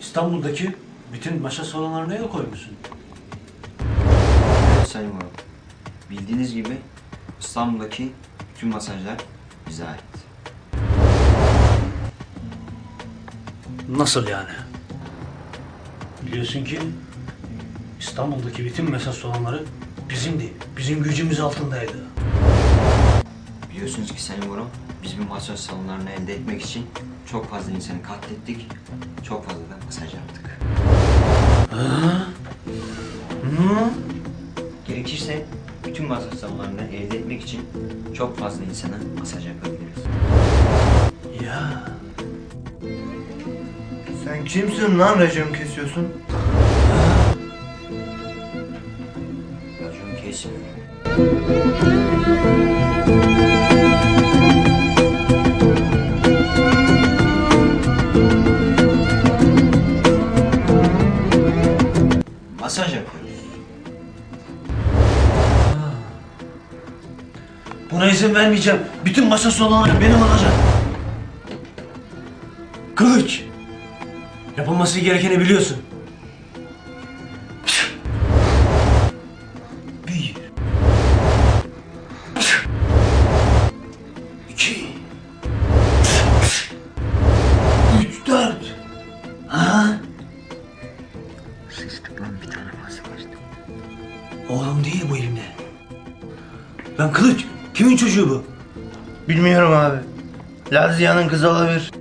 İstanbul'daki bütün maşa salonlarına el koymuşsun. Sayın Valim. Bildiğiniz gibi İstanbul'daki tüm masajlar bize ait. Nasıl yani? Biliyorsun ki İstanbul'daki bütün mesaj salonları bizimdi. Bizim gücümüz altındaydı. Biliyorsunuz ki Sayın Valim, biz bu masaj salonlarını elde etmek için çok fazla insanı katlettik, çok fazla da masaj yaptık. Gerekirse bütün masaj salonlarını elde etmek için çok fazla insana masaj yapabiliriz. Ya Sen kimsin lan racon kesiyorsun? Buna izin vermeyeceğim. Bütün masa salonları benim olacak. Kılıç. Yapılması gerekeni biliyorsun. Bir. İki. Üç, dört. Ha? Sıçtık lan bir tane fazla kaçtı. Oğlum değil bu elimde. Ben Kılıç. Kimin çocuğu bu? Bilmiyorum abi. Lazia'nın kızı olabilir.